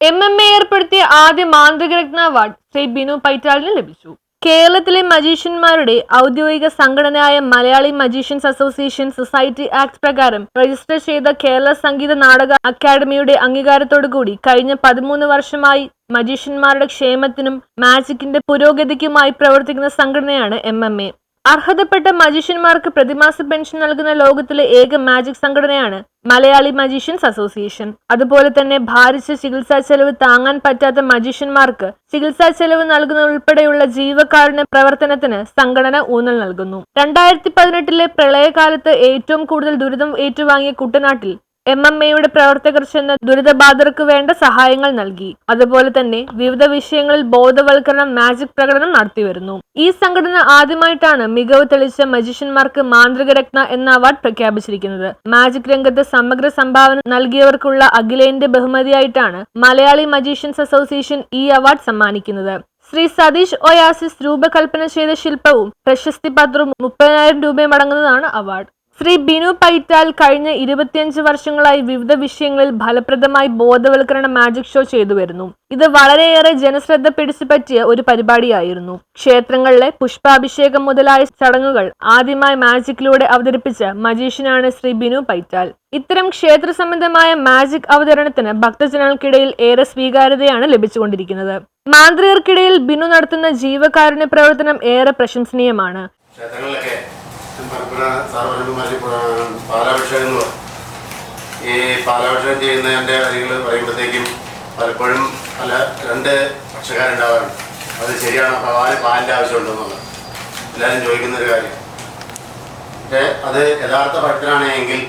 M M A ഏർപ്പെടുത്തിയ ആദ്യ മാന്ത്രികരത്ന award Shri Binu പൈറ്റാലിന് ലഭിച്ചു. കേരളത്തിലെ മജീഷ്യന്മാരുടെ ഔദ്യോഗിക സംഘടനയായ Malayali magicians association society act പ്രകാരം രജിസ്റ്റർ ചെയ്ത കേരള സംഗീത നാടക അക്കാദമിയുടെ അംഗീകാരത്തോടുകൂടി കഴിഞ്ഞ പതിമൂന്ന് വർഷമായി മജീഷ്യന്മാരുടെ ക്ഷേമത്തിനും മാജിക്കിന്റെ പുരോഗതിക്കുമായി പ്രവർത്തിക്കുന്ന സംഘടനയാണ് എം അർഹതപ്പെട്ട മജീഷ്യന്മാർക്ക് പ്രതിമാസ പെൻഷൻ നൽകുന്ന ലോകത്തിലെ ഏക മാജിക് സംഘടനയാണ് മലയാളി മജീഷ്യൻസ് അസോസിയേഷൻ. അതുപോലെ തന്നെ ഭാരിച്ച ചികിത്സാ ചെലവ് താങ്ങാൻ പറ്റാത്ത മജീഷ്യന്മാർക്ക് ചികിത്സാ ചെലവ് നൽകുന്ന ഉൾപ്പെടെയുള്ള ജീവകാരുണ്യ പ്രവർത്തനത്തിന് സംഘടന ഊന്നൽ നൽകുന്നു. രണ്ടായിരത്തി പതിനെട്ടിലെ പ്രളയകാലത്ത് ഏറ്റവും കൂടുതൽ ദുരിതം ഏറ്റുവാങ്ങിയ കുട്ടനാട്ടിൽ എം എം എയുടെ പ്രവർത്തകർ ചെന്ന് ദുരിതബാധിതർക്ക് വേണ്ട സഹായങ്ങൾ നൽകി. അതുപോലെ തന്നെ വിവിധ വിഷയങ്ങളിൽ ബോധവൽക്കരണ മാജിക് പ്രകടനം നടത്തിവരുന്നു. ഈ സംഘടന ആദ്യമായിട്ടാണ് മികവ് തെളിച്ച മജീഷ്യന്മാർക്ക് മാന്ത്രിക രത്ന എന്ന അവാർഡ് പ്രഖ്യാപിച്ചിരിക്കുന്നത്. മാജിക് രംഗത്ത് സമഗ്ര സംഭാവന നൽകിയവർക്കുള്ള അഖിലേന്ത്യ ബഹുമതിയായിട്ടാണ് മലയാളി മജീഷ്യൻസ് അസോസിയേഷൻ ഈ അവാർഡ് സമ്മാനിക്കുന്നത്. ശ്രീ സതീഷ് ഒയാസിസ് രൂപകൽപ്പന ചെയ്ത ശില്പവും പ്രശസ്തി പത്രവും മുപ്പതിനായിരം രൂപയും അടങ്ങുന്നതാണ് അവാർഡ് ശ്രീ ബിനു പൈറ്റാൽ കഴിഞ്ഞ ഇരുപത്തിയഞ്ച് വർഷങ്ങളായി വിവിധ വിഷയങ്ങളിൽ ഫലപ്രദമായി ബോധവൽക്കരണ മാജിക് ഷോ ചെയ്തു വരുന്നു. ഇത് വളരെയേറെ ജനശ്രദ്ധ പിടിച്ചുപറ്റിയ ഒരു പരിപാടിയായിരുന്നു. ക്ഷേത്രങ്ങളിലെ പുഷ്പാഭിഷേകം മുതലായ ചടങ്ങുകൾ ആദ്യമായി മാജിക്കിലൂടെ അവതരിപ്പിച്ച മജീഷ്യനാണ് ശ്രീ ബിനു പൈറ്റാൽ. ഇത്തരം ക്ഷേത്ര സംബന്ധമായ മാജിക് അവതരണത്തിന് ഭക്തജനങ്ങൾക്കിടയിൽ ഏറെ സ്വീകാര്യതയാണ് ലഭിച്ചുകൊണ്ടിരിക്കുന്നത്. മാന്ത്രികർക്കിടയിൽ ബിനു നടത്തുന്ന ജീവകാരുണ്യ പ്രവർത്തനം ഏറെ പ്രശംസനീയമാണ്. പരമ്പര സാർവജനികമായി പാലാഭിഷേകങ്ങൾ ഈ പാലാഭിഷേകം ചെയ്യുന്നതിന്റെ കാര്യങ്ങൾ പറയുമ്പോഴത്തേക്കും പലപ്പോഴും പല രണ്ട് പക്ഷക്കാരുണ്ടാവാറുണ്ട് അത് ശരിയാണ് ഭഗവാന് പാലിന്റെ ആവശ്യമുണ്ടെന്നുള്ളത് എല്ലാവരും ചോദിക്കുന്നൊരു കാര്യം. പക്ഷേ അത് യഥാർത്ഥ ഭക്തനാണെങ്കിൽ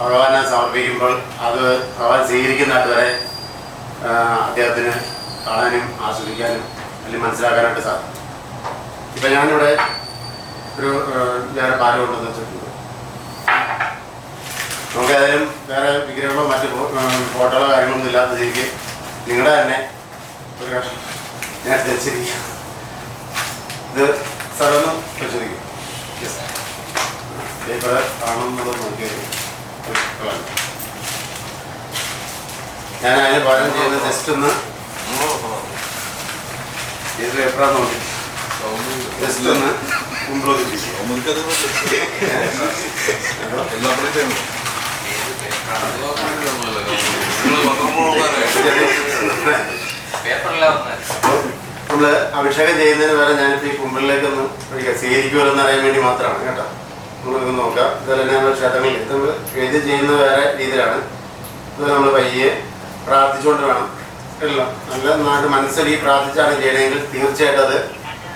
ഭഗവാനെ സമർപ്പിക്കുമ്പോൾ അത് ഭഗവാൻ സ്വീകരിക്കുന്ന വരെ അദ്ദേഹത്തിന് കാണാനും ആസ്വദിക്കാനും അല്ലെങ്കിൽ മനസ്സിലാക്കാനായിട്ട് സാധിക്കും. ഇപ്പം ഞാനിവിടെ ഒരു ഞാൻ പാൽ കൊണ്ടുവന്ന് വെച്ചിട്ടുണ്ട്. നമുക്ക് ഏതായാലും വേറെ വിഗ്രഹങ്ങളോ മറ്റ് ഫോട്ടോകളോ കാര്യങ്ങളൊന്നും ഇല്ലാത്ത ശരിക്ക് നിങ്ങളുടെ തന്നെ ഒരു കഷ്ണം ഞാൻ ധരിച്ചിരിക്കുക ഇത് സാറൊന്ന് പരിശോധിക്കും. പേപ്പർ കാണുന്നത് നോക്കിയത് ഞാൻ അതിന് പകരം ചെയ്യുന്ന ജസ്റ്റ് ഒന്ന് ഏത് പേപ്പറാന്ന് നോക്കി ജസ്റ്റ് ഒന്ന് മുമ്പിലോട്ട് നമ്മൾ അഭിഷേകം ചെയ്യുന്നതിന് വരെ ഞാനിപ്പോ ഈ കുമ്പിളിലേക്ക് ഒന്ന് ഒഴിക്കാം സ്വീകരിക്കുമല്ലോ എന്ന് അറിയാൻ വേണ്ടി മാത്രമാണ് കേട്ടോ. നമുക്ക് നോക്കാം. ഇതുപോലെ നമ്മൾ ക്ഷേത്രങ്ങളിൽ ഇത് നമ്മൾ എഴുതി ചെയ്യുന്നത് വേറെ രീതിയിലാണ്. ഇത് നമ്മൾ പയ്യെ പ്രാർത്ഥിച്ചുകൊണ്ട് വേണം. എല്ലാം നല്ല നന്നായിട്ട് മനസ്സിൽ പ്രാർത്ഥിച്ചാണ് ചെയ്യണമെങ്കിൽ തീർച്ചയായിട്ടും അത്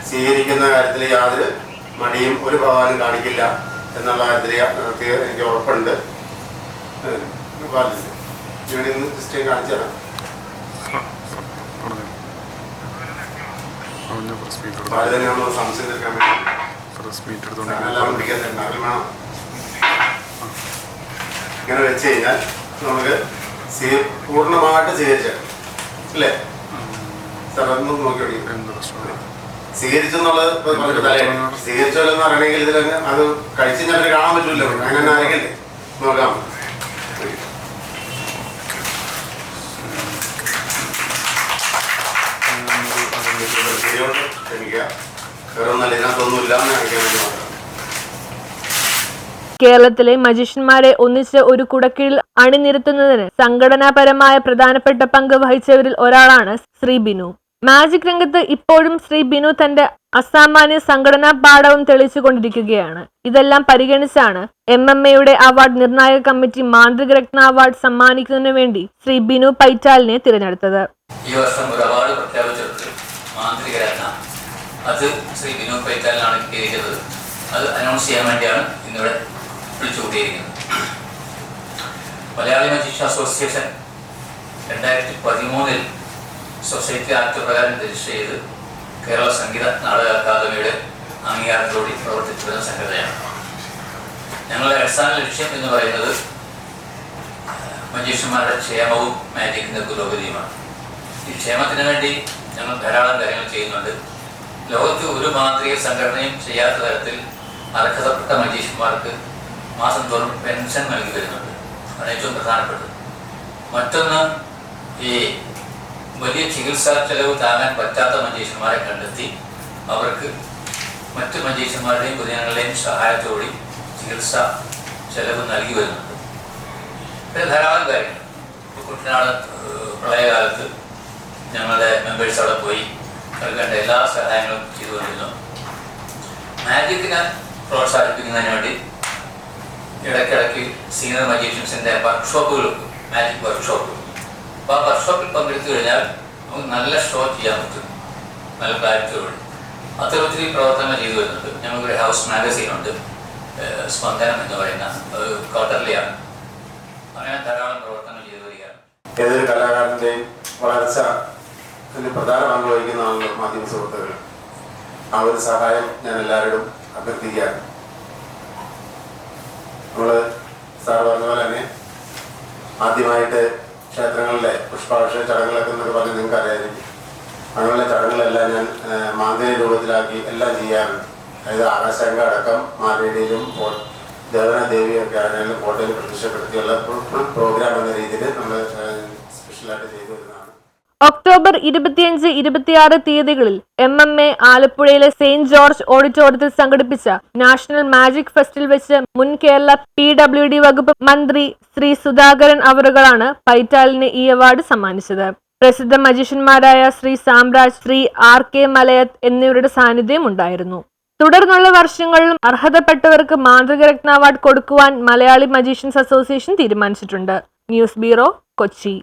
സ്വീകരിക്കുന്ന കാര്യത്തിൽ യാതൊരു മടിയും ഒരു ഭഗവാനും കാണിക്കില്ല എന്നുള്ള കാര്യത്തിൽ എനിക്ക് ഉറപ്പുണ്ട്. ഇവിടെ നിന്ന് ജസ്റ്റ് കാണിച്ചു തരാം. പാൽ തന്നെയാണോ സംശയം തീർക്കാൻ വേണ്ടി. ഇങ്ങനെ വെച്ച് കഴിഞ്ഞാൽ നമുക്ക് പൂർണമായിട്ട് സ്വീകരിച്ച അല്ലേ? സാർ ഒന്ന് നോക്കി നമുക്ക് തലയാണ് സ്വീകരിച്ചല്ലോ എന്ന് പറയണമെങ്കിൽ ഇതിൽ അത് കഴിച്ച് ഞാൻ കാണാൻ പറ്റൂല്ലോ അങ്ങനെ തന്നെ ആയിരിക്കണ്ടേ നോക്കാം. കേരളത്തിലെ മജീഷ്യന്മാരെ ഒന്നിച്ച് ഒരു കുടക്കീഴിൽ അണിനിരത്തുന്നതിന് സംഘടനാപരമായ പ്രധാനപ്പെട്ട പങ്ക് വഹിച്ചവരിൽ ഒരാളാണ് ശ്രീ ബിനു. മാജിക് രംഗത്ത് ഇപ്പോഴും ശ്രീ ബിനു തന്റെ അസാമാന്യ സംഘടനാ പാഠവും തെളിയിച്ചുകൊണ്ടിരിക്കുകയാണ്. ഇതെല്ലാം പരിഗണിച്ചാണ് എം എം എയുടെ അവാർഡ് നിർണായക കമ്മിറ്റി മാന്ത്രിക രത്ന അവാർഡ് സമ്മാനിക്കുന്നതിനു വേണ്ടി ശ്രീ ബിനു പൈറ്റാലിനെ തിരഞ്ഞെടുത്തത്. ഈ വർഷം ഒരു അവാർഡ് പ്രഖ്യാപിച്ചിട്ടുണ്ട് മാന്ത്രിക രത്ന. അത് ശ്രീ ബിനു പൈറ്റാലിനാണ് അത് അനൗൺസ് ചെയ്യാൻ മലയാളി മജീഷ്യ അസോസിയേഷൻ രണ്ടായിരത്തി പതിമൂന്നിൽ സൊസൈറ്റി ആക്ട് പ്രകാരം രജിസ്റ്റർ ചെയ്ത് കേരള സംഗീത നാടക അക്കാദമിയുടെ അംഗീകാരത്തോടെ പ്രവർത്തിച്ചു വരുന്ന സംഘടനയാണ്. ഞങ്ങളുടെ അടിസ്ഥാന ലക്ഷ്യം എന്ന് പറയുന്നത് മജീഷ്യന്മാരുടെ ക്ഷേമവും മാജിക്കിന്റെ പുരോഗതിയുമാണ് ഈ ക്ഷേമത്തിന് വേണ്ടി ഞങ്ങൾ ധാരാളം കാര്യങ്ങൾ ചെയ്യുന്നുണ്ട്. ലോകത്ത് ഒരു മാന്ത്രിക സംഘടനയും ചെയ്യാത്ത തരത്തിൽ അർഹതപ്പെട്ട മജീഷ്യന്മാർക്ക് മാസം തോറും പെൻഷൻ നൽകി വരുന്നുണ്ട്. അതാണ് ഏറ്റവും പ്രധാനപ്പെട്ടത്. മറ്റൊന്ന് ഈ വലിയ ചികിത്സാ ചെലവ് താങ്ങാൻ പറ്റാത്ത മജീഷ്യന്മാരെ കണ്ടെത്തി അവർക്ക് മറ്റ് മജീഷ്യന്മാരുടെയും പൊതുജനങ്ങളുടെയും സഹായത്തോടെ ചികിത്സ ചെലവ് നൽകി വരുന്നുണ്ട്. പിന്നെ ധാരാളം കാര്യങ്ങൾ. കുട്ടനാട് പ്രളയകാലത്ത് ഞങ്ങളുടെ മെമ്പേഴ്സ് അവിടെ പോയി നൽകേണ്ട എല്ലാ സഹായങ്ങളും ചെയ്തുകൊണ്ടിരുന്നു മാജിക്കിനെ പ്രോത്സാഹിപ്പിക്കുന്നതിന് വേണ്ടി ഇടയ്ക്കിടയ്ക്ക് സീനിയർ മജീഷ്യൻസിന്റെ വർക്ക്ഷോപ്പുകൾ മാജിക് വർക്ക്ഷോപ്പ് അപ്പോൾ ആ വർക്ക്ഷോപ്പിൽ പങ്കെടുത്തു കഴിഞ്ഞാൽ നമുക്ക് നല്ല ഷോ ചെയ്യാൻ പറ്റും. നല്ല അത്തരം ഒത്തിരി പ്രവർത്തനങ്ങൾ ചെയ്തു വരുന്നുണ്ട്. ഞങ്ങൾക്കൊരു ഹൗസ് മാഗസീൻ ഉണ്ട്. സ്പന്ദനം എന്ന് പറയുന്ന ക്വാർട്ടർലിയാണ് അങ്ങനെ ധാരാളം പ്രവർത്തനങ്ങൾ ചെയ്തു വരികയാണ്. ഏതൊരു കലാകാരന്റെയും വളർച്ച പ്രധാന പങ്ക് വഹിക്കുന്നതാണ് മാധ്യമ സുഹൃത്തുക്കൾ. ആ ഒരു സഹായം ഞാൻ എല്ലാവരോടും അഭ്യർത്ഥിക്കുകയാണ്. നമ്മൾ സാർ പറഞ്ഞ പോലെ തന്നെ ആദ്യമായിട്ട് ക്ഷേത്രങ്ങളിലെ പുഷ്പാഭിഷേക ചടങ്ങുകളൊക്കെ എന്നൊക്കെ പറഞ്ഞ് നിങ്ങൾക്ക് അറിയാമായിരിക്കും അങ്ങനെയുള്ള ചടങ്ങുകളെല്ലാം ഞാൻ മാന്തിരി രൂപത്തിലാക്കി എല്ലാം ചെയ്യാറുണ്ട്. അതായത് ആകാശങ്ക അടക്കം മാവേലിയിലും ദേവന ദേവിയൊക്കെ ആണെങ്കിലും കോട്ടയിൽ പ്രത്യക്ഷപ്പെടുത്തിയുള്ള ഫുൾ പ്രോഗ്രാം എന്ന രീതിയിൽ നമ്മൾ സ്പെഷ്യലായിട്ട് ചെയ്തു വരുന്നതാണ് ഒക്ടോബർ ഇരുപത്തിയഞ്ച് ഇരുപത്തിയാറ് തീയതികളിൽ എം എം എ ആലപ്പുഴയിലെ സെയിന്റ് ജോർജ് ഓഡിറ്റോറിയത്തിൽ സംഘടിപ്പിച്ച നാഷണൽ മാജിക് ഫെസ്റ്റിൽ വെച്ച് മുൻ കേരള പി ഡബ്ല്യു ഡി വകുപ്പ് മന്ത്രി ശ്രീ സുധാകരൻ അവറുകളാണ് പൈറ്റാലിന് ഈ അവാർഡ് സമ്മാനിച്ചത്. പ്രസിദ്ധ മജീഷ്യന്മാരായ ശ്രീ സാംരാജ് ശ്രീ ആർ കെ മലയത്ത് എന്നിവരുടെ സാന്നിധ്യം ഉണ്ടായിരുന്നു. തുടർന്നുള്ള വർഷങ്ങളിലും അർഹതപ്പെട്ടവർക്ക് മാതൃകരത്ന അവാർഡ് കൊടുക്കുവാൻ മലയാളി മജീഷ്യൻസ് അസോസിയേഷൻ തീരുമാനിച്ചിട്ടുണ്ട്. News bureau Kochi.